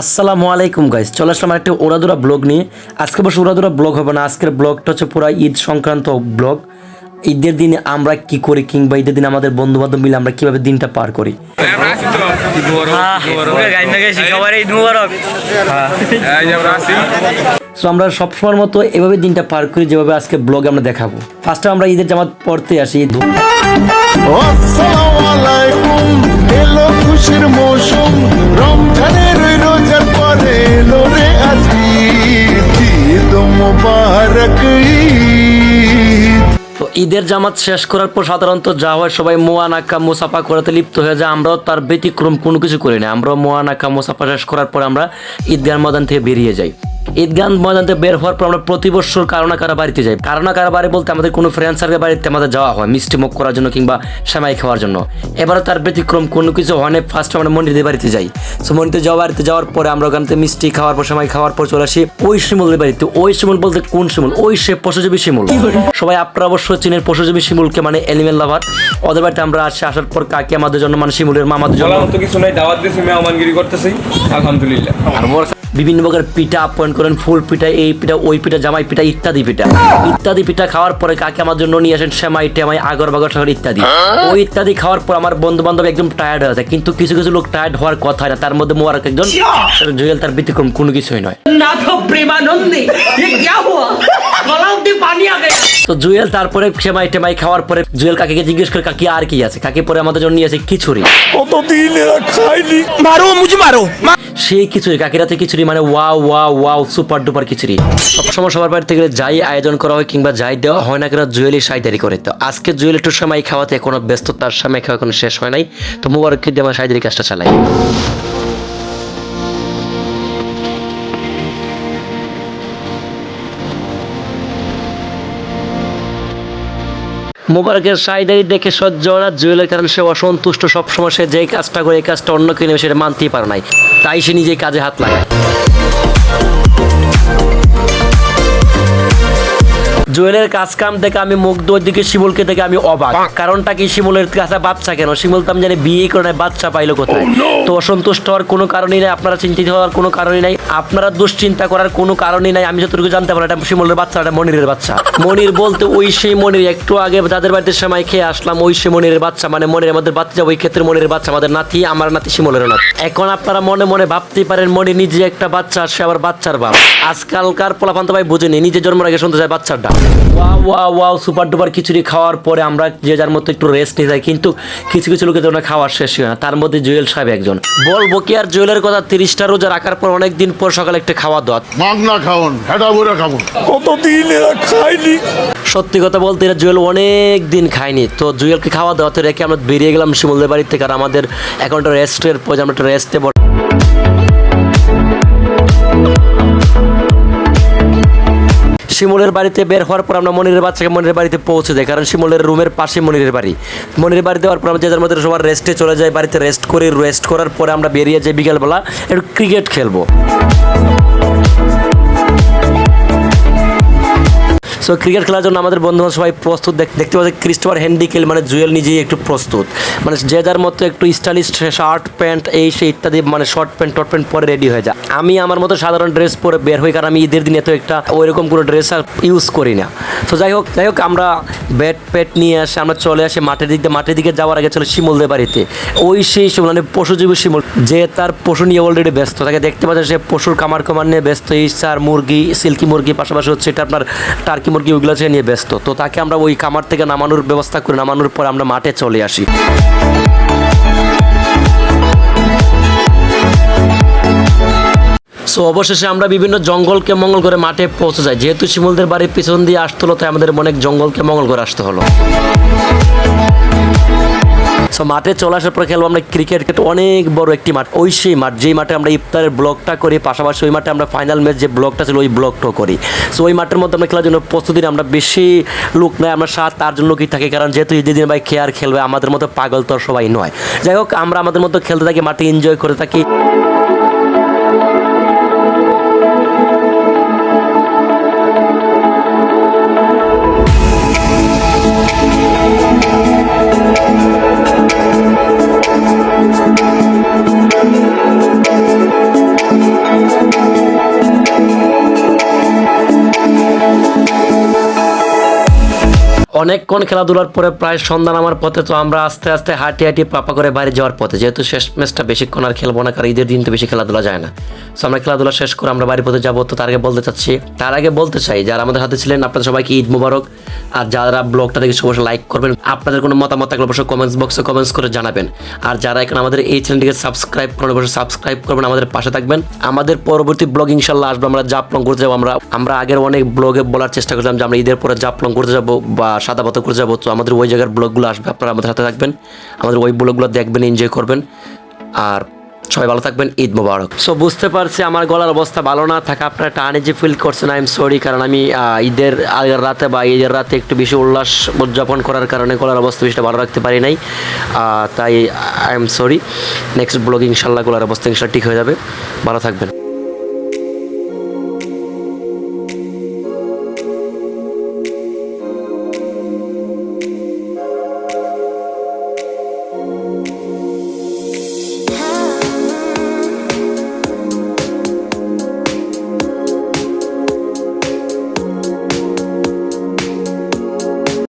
আসসালামু আলাইকুম গাইস চলে আসলাম একটা ওরাদুরা ব্লগ নিয়ে। আজকে বসে ওরাদুরা ব্লগ হবে না। আজকের ব্লগটা হচ্ছে পুরো ঈদ সংক্রান্ত ব্লগ। ঈদের দিনে আমরা কি করি কিংবা ঈদের দিনে আমাদের বন্ধু বান্ধব মিলে আমরা কীভাবে দিনটা পার করি? আমরা সবসময়ের মতো এভাবে দিনটা পার করি যেভাবে আজকে ব্লগে আমরা দেখাবো। ফার্স্টে আমরা ঈদের জামাত পড়তে আসি খুশির মৌসুম, রমজানের রোজার পরে এলো রে ঈদ মুবারক ঈদের জামাত শেষ করার পর সাধারণত যা হয়, সবাই মোয়া নাকা মোসাফা করাতে লিপ্ত হয়ে যায়। আমরাও তার ব্যতিক্রম কোনো কিছু করি না। আমরাও মোয়া নাকা মোসাফা শেষ করার পর আমরা ঈদগাহ ময়দান থেকে বেরিয়ে যাই। ঈদগাহ ময়দান থেকে বের হওয়ার পর আমরা প্রতি বছর কারও না কারও বাড়িতে যাই। কারও না কারও বাড়ি বলতে আমাদের কোনো ফ্রেন্ড সার্কেল বাড়িতে আমাদের যাওয়া হয় মিষ্টি মুখ করার জন্য কিংবা সেমাই খাওয়ার জন্য। এবারে তার ব্যতিক্রম কোনো কিছু হয় না ফার্স্ট আমরা মন্দিরের বাড়িতে যাই। সো মন্দিরে যাওয়া বাড়িতে যাওয়ার পরে আমরা ওখান থেকে মিষ্টি খাওয়ার পর সেমাই খাওয়ার পর চলে আসি ওই শিমুলের বাড়িতে। ওই শিমুল বলতে কোন শিমুল? ওই সে পশুজীবী শিমুল। সবাই আপনারা অবশ্য চিনের পশুজীবী শিমুলকে মানে এলিমেল লাভার ওদের বাড়িতে আমরা আসি আসার পর কাকি আমাদের জন্য মানে শিমুলের মা আমাদের জন্য। কিছু নাই দাওয়াত দিয়েছি মেহমানগিরি করতেছি। আলহামদুলিল্লাহ। বিভিন্ন প্রকার পিঠা আপ্যায়ন করেন ফুল পিঠা এই পিঠা ওই পিঠা জামাই পিঠা ইত্যাদি পিঠা। ইত্যাদি পিঠা খাওয়ার পরে কাকে আমার জন্য নিয়ে আসেন সেমাই টেমাই আগর বাগর সাগর ইত্যাদি। ওই ইত্যাদি খাওয়ার পর আমার বন্ধু বান্ধব একদম টায়ার্ড হয়ে যায় কিন্তু কিছু কিছু লোক টায়ার্ড হওয়ার কথা হয় না। তার মধ্যে মোবারক একজন জুয়েল তার ব্যতিক্রম কোনো কিছুই নয়। তো জুয়েল তারপরে সেমাই টেমাই খাওয়ার পরে জুয়েল কাকে জিজ্ঞেস করে কাকি আর কি আছে? কাকি পরে আমাদের জন্য নিয়েছে খিচুড়ি। কতদিন খাইনি মারো মুঝে মারো। সেই খিচুড়ি কাকিরাতে কিছুরি মানে wow wow wow super duper khichdi. সবসময় সবার বাড়ি থেকে যাই আয়োজন করা হয় কিংবা যাই দেওয়া হয় না কেন জুয়েলি সাইদারি করে। তো আজকে জুয়েল একটু সময় খাওয়াতে এখনও ব্যস্ত তার সময় খাওয়া এখনও শেষ হয় নাই। তো মুবারককে দিয়ে আমার সাইদারি কাজটা চালাই। মোবারকের সাইদারি দেখে সহ্য হয় না। জুয়েলের কারণে সে অসন্তুষ্ট। সবসময় সে যেই কাজটা করে, এই কাজটা অন্য কেউ সেটা মানতেই পারে নাই। তাই সে নিজেই কাজে হাত লাগায়। জুয়েলের কাজ কাম দেখে আমি মুগ্ধ ওইদিকে শিমুলকে দেখে আমি অবাক। কারণটা কি? শিমুলের কাছে বাচ্চা কেন? শিমুল তো আমি জানি বিয়ে করে নাই বাচ্চা পাইলো কোথায়? তো অসন্তুষ্ট হওয়ার কোনো কারণই নাই আপনারা চিন্তিত হওয়ার কোনো কারণই নাই আপনারা দুশ্চিন্তা করার কোনো কারণই নাই আমি যতটুকু জানতে পারি এটা শিমুলের বাচ্চা এটা মনিরের বাচ্চা। মনির বলতে ওই সেই মনির একটু আগে যাদের বাড়িতে সময় খেয়ে আসলাম ওই সে মনিরের বাচ্চা মানে মনির আমাদের বাচ্চা ওই ক্ষেত্রে মনিরের বাচ্চা আমাদের নাতি আমার নাতি শিমুলের নাতি। এখন আপনারা মনে মনে ভাবতেই পারেন মনি নিজে একটা বাচ্চা সে আবার বাচ্চার বাপ। আজকালকার পোলাপান্ত ভাই বুঝেনি নিজে জন্মের আগে শুনতে যায় বাচ্চার ডাক। Wow wow wow super duper khichdi খাওয়ার পরে আমরা যে যার মতো একটু রেস্ট নিয়ে যাই কিন্তু কিছু কিছু লোকের জন্য খাওয়ার শেষ হয় না। তার মধ্যে জুয়েল সাহেব একজন। বলব কি আর জুয়েলের কথা তিরিশটা রোজা রাখার পর অনেক দিন পর সকালে একটা খাওয়া দাওয়া। মাগনা খাওন হেডা বুড়া খাব। কতদিন এরা খাইনি সত্যি কথা বলতে এরা জুয়েল অনেক দিন খায়নি। তো জুয়েলকে খাওয়া দাওয়াতে রেখে আমরা বেরিয়ে গেলাম শিমুলদের বাড়ি থেকে আর আমাদের এখন একটা রেস্টের পর আমরা একটা রেস্টে শিমুলের বাড়িতে বের হওয়ার পর আমরা মনিরের বাচ্চাকে মনিরের বাড়িতে পৌঁছে যাই, কারণ শিমলের রুমের পাশে মনিরের বাড়ি। মনিরের বাড়ি দেওয়ার পর আমরা যে মধ্যে সবার রেস্টে চলে যাই, বাড়িতে রেস্ট করি রেস্ট করার পরে আমরা বেরিয়ে যাই বিকালবেলা, একটু ক্রিকেট খেলব। সো ক্রিকেট খেলার জন্য আমাদের বন্ধু সবাই প্রস্তুত। দেখতে পাচ্ছি ক্রিস্টোফার হ্যান্ডিকেল মানে জুয়েল নিজেই একটু প্রস্তুত। মানে যে যার মতো একটু স্টাইলিশ শার্ট, প্যান্ট, এই সেই ইত্যাদি মানে শর্ট প্যান্ট টট প্যান্ট পরে রেডি হয়ে যায়। আমি আমার মতো সাধারণ ড্রেস পরে বের হই, কারণ আমি ঈদের দিনে তো একটা ওইরকম কোনো ড্রেস আর ইউজ করি না। তো যাই হোক যাই হোক, আমরা ব্যাট প্যাট নিয়ে আসে, আমরা চলে আসি মাঠের দিক দিয়ে। মাঠের দিকে যাওয়ার আগে চলে শিমুলদের বাড়িতে। ওই সেই মানে পশুজীবী শিমুল, যে তার পশু নিয়ে অলরেডি ব্যস্ত তাকে দেখতে পাচ্ছে সে পশুর কামার কামার নিয়ে ব্যস্ত। ইসার মুরগি, সিল্কি মুরগি, পাশাপাশি হচ্ছে এটা আপনার টার্কি মুরগি ওইগুলো হচ্ছে নিয়ে ব্যস্ত। তো তাকে আমরা ওই কামার থেকে নামানোর ব্যবস্থা করে নামানোর পর আমরা মাঠে চলে আসি। তো অবশেষে আমরা বিভিন্ন জঙ্গলকে মঙ্গল করে মাঠে পৌঁছে যাই। যেহেতু শিমুলদের বাড়ির পিছন দিয়ে আসতে হলো, তাই আমাদের অনেক জঙ্গলকে মঙ্গল করে আসতে হলো। সো মাঠে চলে আসার পর খেলব আমরা ক্রিকেট অনেক বড় একটি মাঠ। ওই সেই মাঠ, যেই মাঠে আমরা ইফতারের ব্লকটা করি, পাশাপাশি ওই মাঠে আমরা ফাইনাল ম্যাচ যে ব্লকটা ছিল, ওই ব্লকটাও করি। সো ওই মাঠের মধ্যে আমরা খেলার জন্য প্রস্তুতি আমরা বেশি লোক নাই, আমরা সাত জন্য লোকই থাকি, কারণ যেহেতু দিন ভাই খেয়ার খেলবে, আমাদের মতো পাগল তো সবাই নয়। যাই হোক, আমরা আমাদের মতো খেলতে থাকি, মাঠে এনজয় করে থাকি। অনেকক্ষণ খেলাধুলার পরে প্রায় সন্ধ্যা নামার পথে, তো আমরা আস্তে আস্তে হাঁটি হাঁটি পাপা করে বাইরে যাওয়ার পথে। যেহেতু শেষ ম্যাচটা বেশিক্ষণ আর খেলব না, কারণ ঈদের দিন তো বেশি খেলাধুলা যায় না। সো আমরা খেলাধুলা শেষ করে আমরা বাড়ির পথে যাব। তো তার আগে বলতে চাচ্ছি, তার আগে বলতে চাই, যারা আমাদের হাতে ছিলেন, আপনাদের সবাইকে ঈদ মুবারক। আর যারা ব্লগটা দেখে অবশ্যই লাইক করবেন, আপনাদের কোনো মতামত থাকলে অবশ্যই কমেন্টস বক্সে কমেন্টস করে জানাবেন। আর যারা এখন আমাদের এই চ্যানেলটিকে সাবস্ক্রাইব করেন, অবশ্যই সাবস্ক্রাইব করবেন, আমাদের পাশে থাকবেন। আমাদের পরবর্তী ব্লগ ইনশাল্লাহ আসবে, আমরা জাপলং করতে যাব। আমরা আমরা আগের অনেক ব্লগে বলার চেষ্টা করলাম যে আমরা ঈদের পরে জাপলং করতে যাব বা সাদা পাতা করতে যাব। তো আমাদের ওই জায়গার ব্লগগুলো আসবে, আপনারা আমাদের সাথে থাকবেন। আমাদের ওই ব্লগগুলো দেখবেন এনজয় করবেন। আর সবাই ভালো থাকবেন, ঈদ মোবারক। সো বুঝতে পারছি আমার গলার অবস্থা ভালো না, থাকা, আপনারা একটা আনিজি ফিল করছেন আই এম সরি কারণ আমি ঈদের আগের রাতে বা ঈদের রাতে একটু বেশি উল্লাস উদযাপন করার কারণে গলার অবস্থা বেশিটা ভালো রাখতে পারি নাই। তাই I am sorry next blog ইনশাল্লাহ গলার অবস্থা ইনশাল্লাহ ঠিক হয়ে যাবে। ভালো থাকবেন।